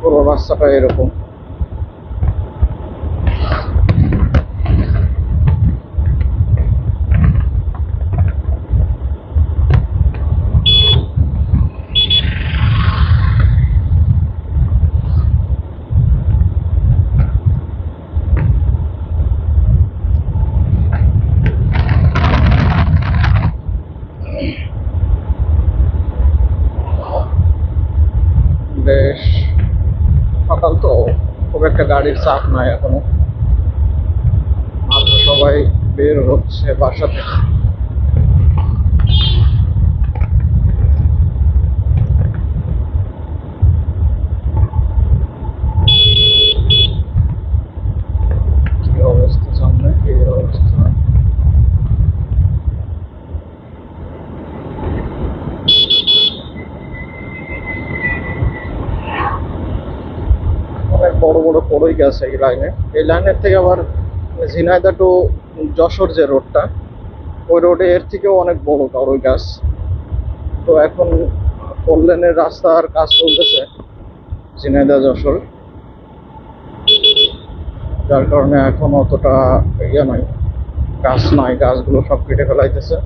পুরো রাস্তাটা এরকম। খুব একটা গাড়ির চাপ নাই এখনও। আমরা সবাই বের হচ্ছে বাসা থেকে কি অবস্থা সামনে কি অবস্থা অনেক বড় বড় পড়ই গেছে এই লাইনে এই লাইনের থেকে আবার ঝিনাইদা টু যশোর যে রোডটা ওই রোডে এর থেকেও অনেক বড় বড় গাছ। তো এখন ফোর লেনের রাস্তার কাজ চলতেছে ঝিনাইদা যশোর। যার কারণে এখন অতটা ইয়ে নাই, গাছ নাই, গাছগুলো সব কেটে ফেলাইতেছে।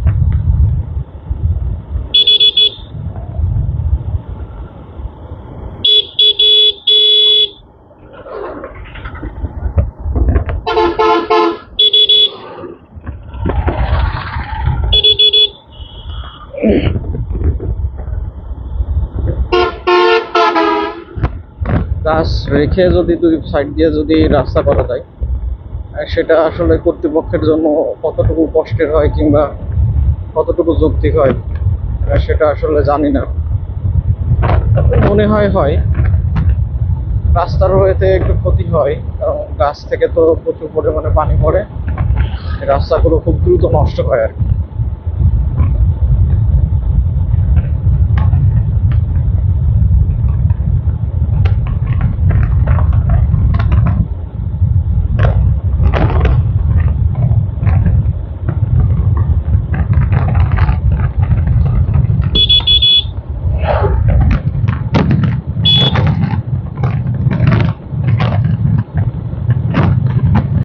গাছ রেখে যদি দুই সাইড দিয়ে যদি রাস্তা করা যায় সেটা আসলে কর্তৃপক্ষের জন্য কতটুকু কষ্টের হয় কিংবা কতটুকু যৌক্তিক হয় সেটা আসলে জানি না। মনে হয় হয় রাস্তার হয়েতে একটু ক্ষতি হয়, কারণ গাছ থেকে তো প্রচুর পরিমাণে পানি পড়ে। রাস্তাগুলো খুব দ্রুত নষ্ট হয় আর কি।